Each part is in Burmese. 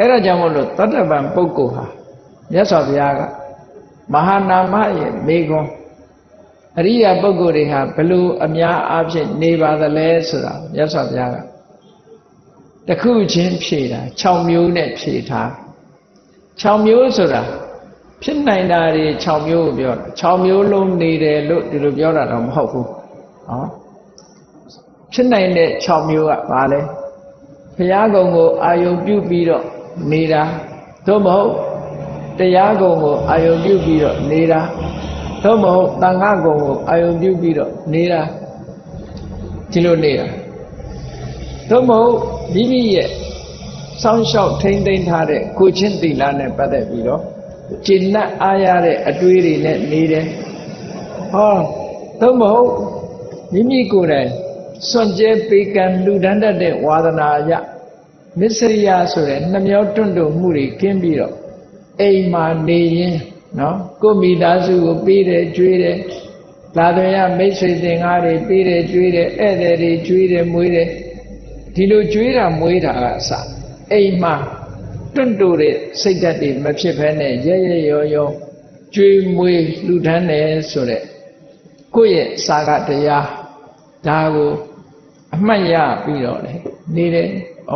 အဲ့ဒါကြောင့်မို့လို့သောတပန်ပုဂ္ဂိုလ်ဟာမြတ်စွာဘုရားကမဟာနာမရဲ့မေခွန်းအရိယာပုဂ္ဂိုလ်တွေဟာဘလို့အများအားဖြင့်နေပါသလဲဆိုတာမြတ်စွာဘုရားကတခုချင်းဖြေတာ6မျိုးနဲ့ဖြေထား6မျိုးဆိုတာဖြစ်နိုင်တာတွေ6မျိုးကိုပြောတာ6မျိုးလုံးနေတယ်လို့ဒီလိုပြောတာတော့မဟုတ်ဘူးဟောဖြစ်နိုင်တဲ့6မျိုးကဘာလဲဘုရားကုံကိုအာယုံပြုပြီးတော့ နေတာသို့မဟုတ်တရားကုံကိုအာယုံပြုပြီးတော့နေတာသို့မဟုတ်တန်ခါကုံကိုအာယုံပြုပြီးတော့နေတာဒီလိုနေတာသို့မဟုတ်မိမိရဲ့စောင့်ရှောက်ထိမ့်သိမ်းထားတဲ့ကိုချင်းသီလနဲ့ပတ်သက်ပြီးတော့ကျင့်တ်အားရတဲ့အတွေးတွေနဲ့နေတယ်ဟောသို့မဟုတ်မိမိကိုယ်တိုင်စွန့်ကြဲပေကံလူဒန်းတတ်တဲ့ဝါဒနာအရ မစ္စရိယဆိုတဲ့နှမျောတွန့်တုံမှုတွေကင်းပြီးတော့အိမ်မှာနေရင်နော်ကိုမိသားစုကိုပေးတယ်ကြွေးတယ်လာတယ်ရမိတ်ဆွေတင်ကားတွေပေးတယ်ကြွေးတယ်ဧည့်သည်တွေကြွေးတယ်မွေးတယ်ဒီလိုကြွေးတာမွေးတာကအစအိမ်မှာတွန့်တိုတဲ့စိတ်ဓာတ်တွေမဖြစ်ဘဲနဲ့ရဲရဲရောရောကြွေးမွေးလှူဒန်းတယ်ဆိုတဲ့ကိုယ့်ရဲ့စာကတရားဒါကိုအမှတ်ရပြီးတော့လေ နေတယ်ဩ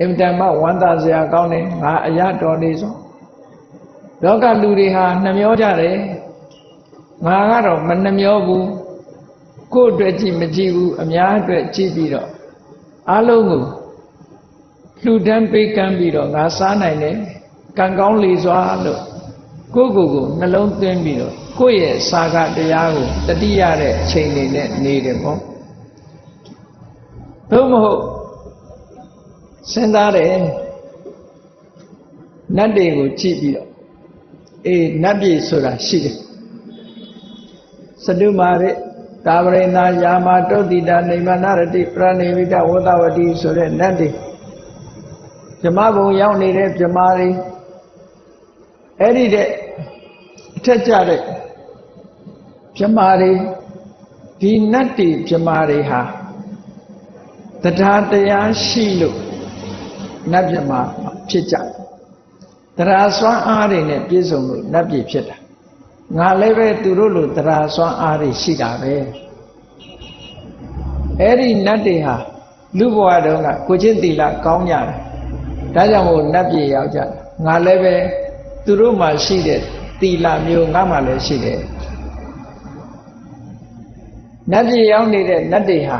အင်တန်မှဝမ်းသာစရာကောင်းတယ်ငါအရာတော်နေဆုံးလောကလူတွေဟာနှမျောကြတယ်ငါကတော့မနှမျောဘူးကိုယ့်အတွက်ကြည့်မကြည့်ဘူးအများအတွက်ကြည့်ပြီးတော့အလုံးကိုလှူဒန်းပေးကမ်းပြီးတော့ငါစားနိုင်တယ်ကံကောင်းလေစွာလို့ကိုယ့်ကိုယ်ကိုနှလုံးသွင်းပြီးတော့ကိုယ့်ရဲ့စာကတရားကိုတတိရတဲ့အချိန်လေးနဲ့နေတယ်ပေါ့ သို့မဟုတ်စဉ်းစားတယ်နတ်တွေကိုကြည့်ပြီးတော့အေးနတ်ပြည်ဆိုတာရှိတယ်စတုမာရဲ့တာဝရိနာယာမတုတ်တိတာနေမနာရတိပရဏိဝိတဝတဝတိဆိုတဲ့နတ်တွေဗြမဘုံရောက်နေတဲ့ဗြမာတွေအဲ့ဒီတဲ့အထက်ကြတဲ့ဗြမာတွေဒီနတ်တွေဗြမာတွေဟာ တရားတရားရှိလို့နတ်ဗြမာဖြစ်ကြတရားစွမ်းအားတွေနဲ့ပြည့်စုံလို့နတ်ပြည်ဖြစ်တာငါလည်းပဲသူတို့လိုတရားစွမ်းအားတွေရှိတာပဲအဲ့ဒီနတ်တွေဟာလူဘဝတုန်းကကိုချင်းတီလာကောင်းကြတယ်ဒါကြောင့်မို့နတ်ပြည်ရောက်ကြတယ်ငါလည်းပဲသူတို့မှာရှိတဲ့တီလာမျိုးငါမှလည်းရှိတယ်နတ်ပြည်ရောက်နေတဲ့နတ်တွေဟာ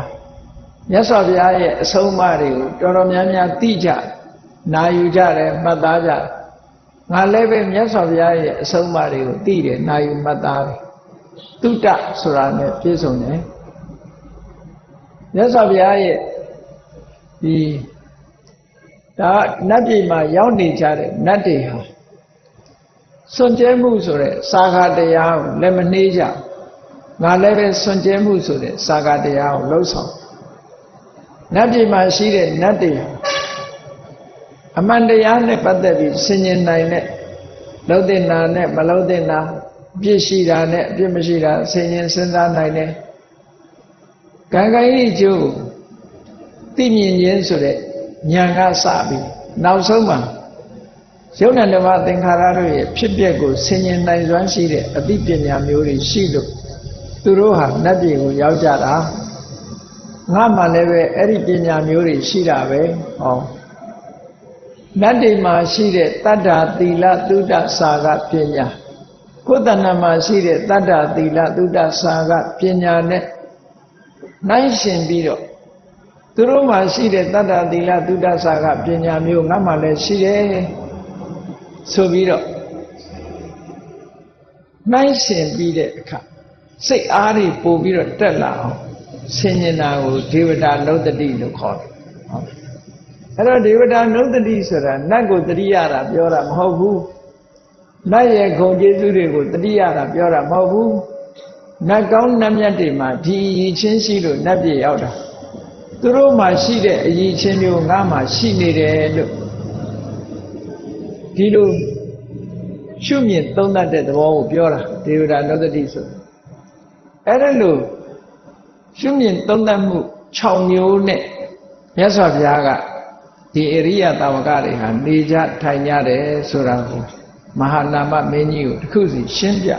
မြတ်စွာဘုရားရဲ့အဆုံးအမတွေကိုတော်တော်များများသိကြနာယူကြတယ်မှတ်သားကြတယ်ငါလည်းပဲမြတ်စွာဘုရားရဲ့အဆုံးအမတွေကိုသိတယ်နာယူမှတ်သားတယ်တုတ္တဆိုတာနဲ့ပြည့်စုံတယ်မြတ်စွာဘုရားရဲ့ဒီဒါနတ်ပြည်မှာရောက်နေကြတဲ့နတ်တွေဟာစွန့်ကြဲမှုဆိုတဲ့စာဃတရားကိုလည်းမနှေးကြငါလည်းပဲစွန့်ကြဲမှုဆိုတဲ့စာဃတရားကိုလှုပ်ဆောင် နတ်ပြည်မှာရှိတဲ့နတ်တွေအမှန်တရားနဲ့ပတ်သက်ပြီးဆင်ញင်နိုင်တဲ့လှုပ်တဲ့နာနဲ့မလှုပ်တဲ့နာအပြစ်ရှိတာနဲ့အပြစ်မရှိတာဆင်ញင်စဉ်းစားနိုင်တယ်ကံကံဤကျိုးသိမြင်ခြင်းဆိုတဲ့ဉာဏ်ကစပြီးနောက်ဆုံးမှာယုံနဲ့ဓမ္မသင်္ခါရတို့ရဲ့ဖြစ်ပျက်ကိုဆင်ញင်နိုင်စွမ်းရှိတဲ့အသိပညာမျိုးတွေရှိလို့သူတို့ဟာနတ်ပြည်ကိုရောက်ကြတာ ငါမှလည်းပဲအဲ့ဒီပညာမျိုးတွေရှိတာပဲဟောနတ်တွေမှာရှိတဲ့တတ္တာသီလသုဒ္ဓစာကပညာကိုယ်တဏ္ဍမှာရှိတဲ့တတ္တာသီလသုဒ္ဓစာကပညာနဲ့နိုင်ရှင်ပြီးတော့သူတို့မှာရှိတဲ့တတ္တာသီလသုဒ္ဓစာကပညာမျိုးငါမှလည်းရှိတယ်ဆိုပြီးတော့နိုင်ရှင်ပြီးတဲ့အခါစိတ်အားတွေပို့ပြီးတော့တက်လာအောင် ဆင်ញင်တာကိုဒေဝတာနုတ္တိလို့ခေါ်တယ်ဟုတ်အဲ့တော့ဒေဝတာနုတ္တိဆိုတာနတ်ကိုတတိယတာပြောတာမဟုတ်ဘူးနတ်ရဲ့ဂုံကျေးဇူးတွေကိုတတိယတာပြောတာမဟုတ်ဘူးနတ်ကောင်းနတ်မြတ်တွေမှာဒီအည်ချင်းရှိလို့နတ်ပြည်ရောက်တာသူတို့မှာရှိတဲ့အည်ချင်းမျိုးငါမှရှိနေတယ်လို့ဒီလိုရှုမြင်သုံးတတ်တဲ့သဘောကိုပြောတာဒေဝတာနုတ္တိဆိုအဲ့ဒါလို့ ရှုမြင်သုံးသပ်မှု6မျိုးနဲ့မြတ်စွာဘုရားကဒီအရိယတာဝကတွေဟာနေကြထိုင်ကြတယ်ဆိုတာကိုမဟာနာမမင်းကြီးကိုတစ်ခုစီရှင်းပြ